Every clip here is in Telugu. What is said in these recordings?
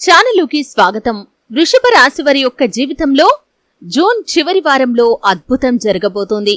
ఛానలుకి స్వాగతం. వృషభ రాశివారి యొక్క జీవితంలో జూన్ చివరి వారంలో అద్భుతం జరగబోతోంది.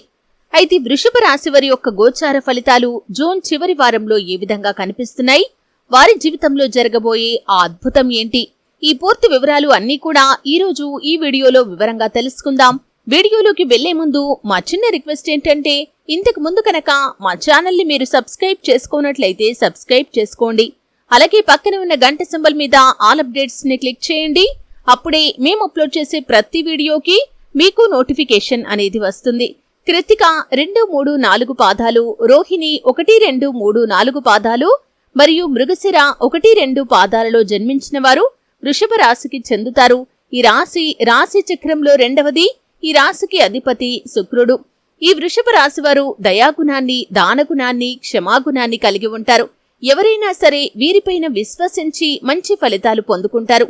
అయితే వృషభ రాశివారి యొక్క గోచార ఫలితాలు జూన్ చివరి వారంలో ఏ విధంగా కనిపిస్తున్నాయి? వారి జీవితంలో జరగబోయే ఆ అద్భుతం ఏంటి? ఈ పూర్తి వివరాలు అన్నీ కూడా ఈ రోజు ఈ వీడియోలో వివరంగా తెలుసుకుందాం. వీడియోలోకి వెళ్ళే ముందు మా చిన్న రిక్వెస్ట్ ఏంటంటే ఇంతకు ముందు కనుక మా ఛానల్ని మీరు సబ్స్క్రైబ్ చేసుకోనట్లయితే సబ్స్క్రైబ్ చేసుకోండి. అలాగే పక్కన ఉన్న గంట సింబల్ మీద ఆల్ అప్డేట్స్ని క్లిక్ చేయండి. అప్పుడే మేము అప్లోడ్ చేసే ప్రతి వీడియోకి మీకు నోటిఫికేషన్ అనేది వస్తుంది. కృతిక రెండు మూడు నాలుగు పాదాలు రోహిణి ఒకటి రెండు మూడు నాలుగు పాదాలు మరియు మృగశిర ఒకటి రెండు పాదాలలో జన్మించిన వారు వృషభ రాశికి చెందుతారు. ఈ రాశి రాశి చక్రంలో రెండవది ఈ రాశికి అధిపతి శుక్రుడు. ఈ వృషభ రాశి వారు దయాగుణాన్ని దానగుణాన్ని క్షమాగుణాన్ని కలిగి ఉంటారు. ఎవరైనా సరే వీరిపైన విశ్వసించి మంచి ఫలితాలు పొందుకుంటారు.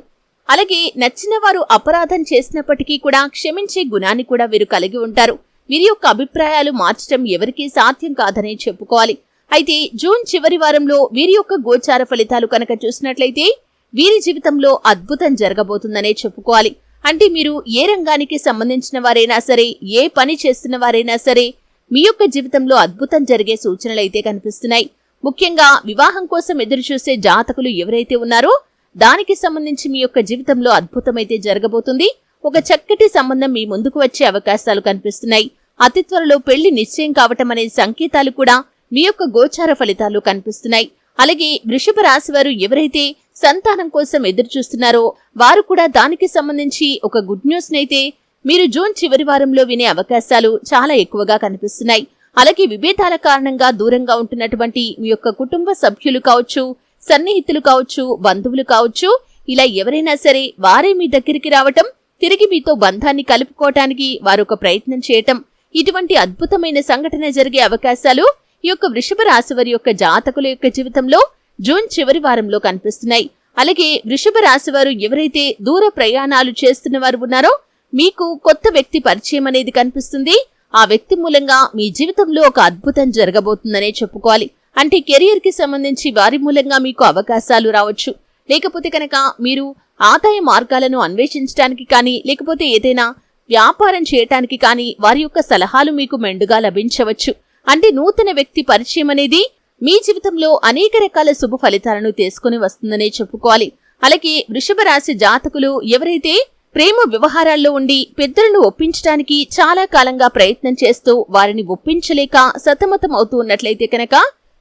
అలాగే నచ్చిన వారు అపరాధం చేసినప్పటికీ కూడా క్షమించే గుణాన్ని కూడా వీరు కలిగి ఉంటారు. వీరి యొక్క అభిప్రాయాలు మార్చడం ఎవరికీ సాధ్యం కాదనే చెప్పుకోవాలి. అయితే జూన్ చివరి వారంలో వీరి యొక్క గోచార ఫలితాలు కనుక చూసినట్లయితే వీరి జీవితంలో అద్భుతం జరగబోతుందనే చెప్పుకోవాలి. అంటే మీరు ఏ రంగానికి సంబంధించిన వారైనా సరే ఏ పని చేస్తున్న వారైనా సరే మీ యొక్క జీవితంలో అద్భుతం జరిగే సూచనలైతే కనిపిస్తున్నాయి. ముఖ్యంగా వివాహం కోసం ఎదురుచూసే జాతకులు ఎవరైతే ఉన్నారో దానికి సంబంధించి మీ యొక్క జీవితంలో అద్భుతమైతే జరగబోతుంది. ఒక చక్కటి సంబంధం మీ ముందుకు వచ్చే అవకాశాలు కనిపిస్తున్నాయి. అతి త్వరలో పెళ్ళి నిశ్చయం కావటం అనే సంకేతాలు కూడా మీ యొక్క గోచార ఫలితాలు కనిపిస్తున్నాయి. అలాగే వృషభ రాశి వారు ఎవరైతే సంతానం కోసం ఎదురు చూస్తున్నారో వారు కూడా దానికి సంబంధించి ఒక గుడ్ న్యూస్ నైతే మీరు జూన్ చివరి వారంలో వినే అవకాశాలు చాలా ఎక్కువగా కనిపిస్తున్నాయి. అలాగే విభేదాల కారణంగా దూరంగా ఉంటున్నటువంటి మీ యొక్క కుటుంబ సభ్యులు కావచ్చు సన్నిహితులు కావచ్చు బంధువులు కావచ్చు ఇలా ఎవరైనా సరే వారే మీ దగ్గరికి రావటం తిరిగి మీతో బంధాన్ని కలుపుకోవటానికి వారు ఒక ప్రయత్నం చేయటం ఇటువంటి అద్భుతమైన సంఘటన జరిగే అవకాశాలు ఈ యొక్క వృషభ రాశి వారి యొక్క జాతకుల యొక్క జీవితంలో జూన్ చివరి వారంలో కనిపిస్తున్నాయి. అలాగే వృషభ రాశి వారు ఎవరైతే దూర ప్రయాణాలు చేస్తున్న వారు ఉన్నారో మీకు కొత్త వ్యక్తి పరిచయం అనేది కనిపిస్తుంది. ఆ వ్యక్తి మూలంగా మీ జీవితంలో ఒక అద్భుతం జరగబోతుందనే చెప్పుకోవాలి. అంటే కెరియర్కి సంబంధించి వారి మూలంగా మీకు అవకాశాలు రావచ్చు. లేకపోతే కనుక మీరు ఆదాయ మార్గాలను అన్వేషించడానికి కానీ లేకపోతే ఏదైనా వ్యాపారం చేయటానికి కానీ వారి యొక్క సలహాలు మీకు మెండుగా లభించవచ్చు. అంటే నూతన వ్యక్తి పరిచయం అనేది మీ జీవితంలో అనేక రకాల శుభ ఫలితాలను తీసుకుని వస్తుందనే చెప్పుకోవాలి. అలాగే వృషభ రాశి జాతకులు ఎవరైతే ప్రేమ వ్యవహారాల్లో ఉండి పెద్దలను ఒప్పించడానికి చాలా కాలంగా ప్రయత్నం చేస్తూ వారిని ఒప్పించలేక సతమతం అవుతూ ఉన్నట్లయితే కనుక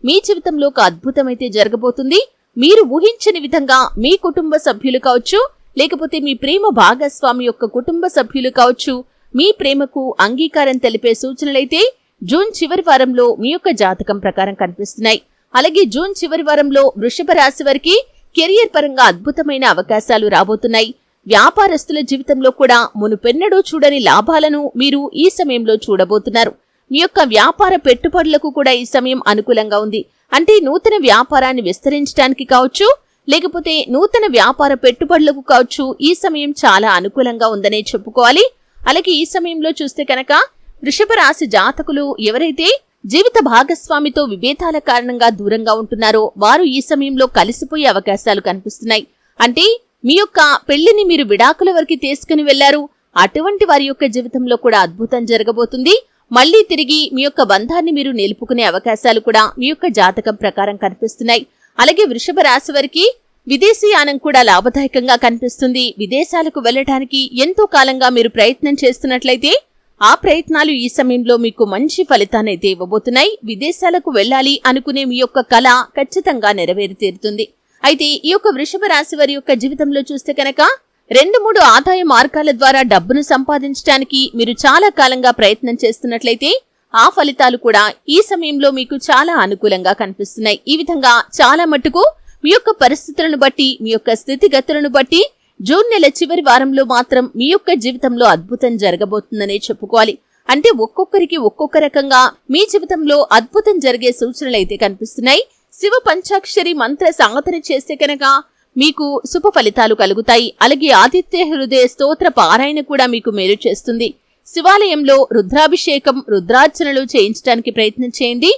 మీ జీవితంలో ఒక అద్భుతమైతే జరగబోతుంది. మీరు ఊహించని విధంగా మీ కుటుంబ సభ్యులు కావచ్చు లేకపోతే మీ ప్రేమ భాగస్వామి యొక్క కుటుంబ సభ్యులు కావచ్చు మీ ప్రేమకు అంగీకారం తెలిపే సూచనలైతే జూన్ చివరి వారంలో మీ యొక్క జాతకం ప్రకారం కనిపిస్తున్నాయి. అలాగే జూన్ చివరి వారంలో వృషభ రాశి వారికి కెరియర్ పరంగా అద్భుతమైన అవకాశాలు రాబోతున్నాయి. వ్యాపారస్తుల జీవితంలో కూడా మునుపెన్నడూ చూడని లాభాలను మీరు ఈ సమయంలో చూడబోతున్నారు. మీ యొక్క వ్యాపార పెట్టుబడులకు కూడా ఈ సమయం అనుకూలంగా ఉంది. అంటే నూతన వ్యాపారాన్ని విస్తరించడానికి కావచ్చు లేకపోతే నూతన వ్యాపార పెట్టుబడులకు కావచ్చు ఈ సమయం చాలా అనుకూలంగా ఉందనే చెప్పుకోవాలి. అలాగే ఈ సమయంలో చూస్తే కనుక వృషభ రాశి జాతకులు ఎవరైతే జీవిత భాగస్వామితో విభేదాల కారణంగా దూరంగా ఉంటున్నారో వారు ఈ సమయంలో కలిసిపోయే అవకాశాలు కనిపిస్తున్నాయి. అంటే మీ యొక్క పెళ్ళిని మీరు విడాకుల వరకు తీసుకుని వెళ్ళారు అటువంటి వారి యొక్క జీవితంలో కూడా అద్భుతం జరగబోతుంది. మళ్ళీ తిరిగి మీ యొక్క బంధాన్ని మీరు నిలుపుకునే అవకాశాలు కూడా మీ యొక్క జాతకం ప్రకారం కనిపిస్తున్నాయి. అలాగే వృషభ రాశి వారికి విదేశీయానం కూడా లాభదాయకంగా కనిపిస్తుంది. విదేశాలకు వెళ్ళడానికి ఎంతో కాలంగా మీరు ప్రయత్నం చేస్తున్నట్లయితే ఆ ప్రయత్నాలు ఈ సమయంలో మీకు మంచి ఫలితాన్ని అయితే ఇవ్వబోతున్నాయి. విదేశాలకు వెళ్ళాలి అనుకునే మీ యొక్క కళ ఖచ్చితంగా నెరవేరి తీరుతుంది అయితే ఈ యొక్క వృషభ రాశి వారి యొక్క జీవితంలో చూస్తే కనుక రెండు మూడు ఆదాయ మార్గాల ద్వారా డబ్బును సంపాదించడానికి మీరు చాలా కాలంగా ప్రయత్నం చేస్తున్నట్లయితే ఆ ఫలితాలు కూడా ఈ సమయంలో మీకు చాలా అనుకూలంగా కనిపిస్తున్నాయి. ఈ విధంగా చాలా మటుకు మీ యొక్క పరిస్థితులను బట్టి మీ యొక్క స్థితిగతులను బట్టి జూన్ నెల చివరి వారంలో మాత్రం మీ యొక్క జీవితంలో అద్భుతం జరగబోతుందనే చెప్పుకోవాలి. అంటే ఒక్కొక్కరికి ఒక్కొక్క రకంగా మీ జీవితంలో అద్భుతం జరిగే సూచనలు అయితే కనిపిస్తున్నాయి. శివ పంచాక్షరి మంత్ర సాధన చేస్తే కనుక మీకు శుభ ఫలితాలు కలుగుతాయి. అలాగే ఆదిత్య హృదయ స్తోత్ర పారాయణ కూడా మీకు మేలు చేస్తుంది. శివాలయంలో రుద్రాభిషేకం రుద్రార్చనలు చేయించడానికి ప్రయత్నం చేయండి.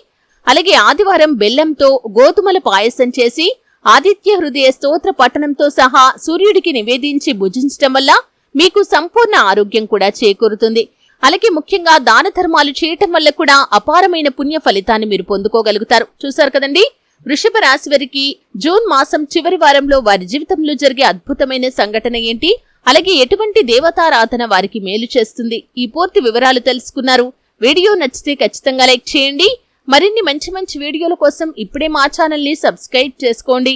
అలాగే ఆదివారం బెల్లంతో గోధుమల పాయసం చేసి ఆదిత్య హృదయ స్తోత్ర పఠనంతో సహా సూర్యుడికి నివేదించి భుజించటం వల్ల మీకు సంపూర్ణ ఆరోగ్యం కూడా చేకూరుతుంది. అలాగే ముఖ్యంగా దాన ధర్మాలు చేయటం వల్ల కూడా అపారమైన పుణ్య ఫలితాన్ని మీరు పొందుకోగలుగుతారు. చూసారు కదండి? వృషభ రాశి వారికి జూన్ మాసం చివరి వారంలో వారి జీవితంలో జరిగే అద్భుతమైన సంఘటన ఏంటి? అలాగే ఎటువంటి దేవతారాధన వారికి మేలు చేస్తుంది? ఈ పూర్తి వివరాలు తెలుసుకున్నారు. వీడియో నచ్చితే ఖచ్చితంగా లైక్ చేయండి. మరిన్ని మంచి మంచి వీడియోల కోసం ఇప్పుడే మా ఛానల్ని సబ్స్క్రైబ్ చేసుకోండి.